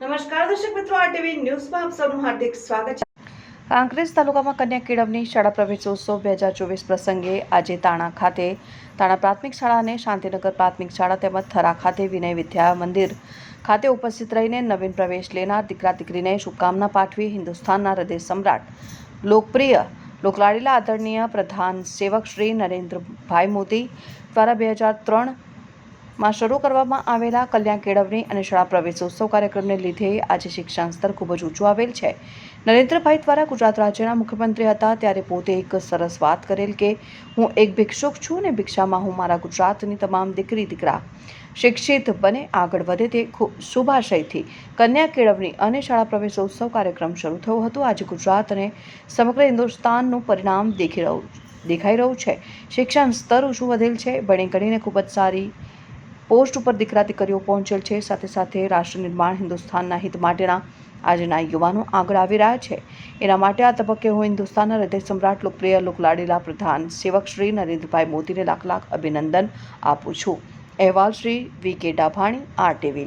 નમસ્કાર તાલુકામાં કન્યા કેળવણી શાળા પ્રવેશોત્સવ બે હજાર ચોવીસ પ્રસંગે આજે તાણા ખાતે, તાણા પ્રાથમિક શાળા અને શાંતિનગર પ્રાથમિક શાળા તેમજ થરા ખાતે વિનય વિદ્યા મંદિર ખાતે ઉપસ્થિત રહીને નવીન પ્રવેશ લેનાર દીકરા દીકરીને શુભકામના પાઠવી હિન્દુસ્તાનના હૃદય સમ્રાટ, લોકપ્રિય, લોકલાડીલા આદરણીય પ્રધાન સેવક શ્રી નરેન્દ્રભાઈ મોદી દ્વારા બે હજાર ત્રણ માં શરૂ કરવામાં આવેલા કલ્યાણ કેળવણી અને શાળા પ્રવેશોત્સવ કાર્યક્રમને લીધે આજે શિક્ષણ સ્તર ખૂબ જ ઊંચું આવેલ છે. નરેન્દ્રભાઈ દ્વારા ગુજરાત રાજ્યના મુખ્યમંત્રી હતા ત્યારે પોતે એક સરસ વાત કરેલ કે, હું એક ભિક્ષુક છું અને ભિક્ષામાં હું મારા ગુજરાતની તમામ દીકરી, દીકરા શિક્ષિત બને, આગળ વધે તે ખૂબ શુભાશયથી. કન્યા કેળવણી અને શાળા પ્રવેશોત્સવ કાર્યક્રમ શરૂ થયો હતો. આજે ગુજરાત અને સમગ્ર હિન્દુસ્તાનનું પરિણામ દેખી રહ્યું, દેખાઈ રહ્યું છે. શિક્ષણ સ્તર ઊંચું વધેલ છે. ભણી ગણીને ખૂબ જ સારી પોસ્ટ ઉપર દીકરા દીકરીઓ પહોંચેલ છે. સાથે સાથે રાષ્ટ્ર નિર્માણ હિન્દુસ્તાનના હિત માટેના આજના યુવાનો આગળ આવી રહ્યા છે. એના માટે આ તબક્કે હું હિન્દુસ્તાનના હૃદય સમ્રાટ લોકપ્રિય લોકલાડીલા પ્રધાન સેવક શ્રી નરેન્દ્રભાઈ મોદીને લાખ લાખ અભિનંદન આપું છું. અહેવાલ શ્રી વી કે ડાભાણી, આરટીવી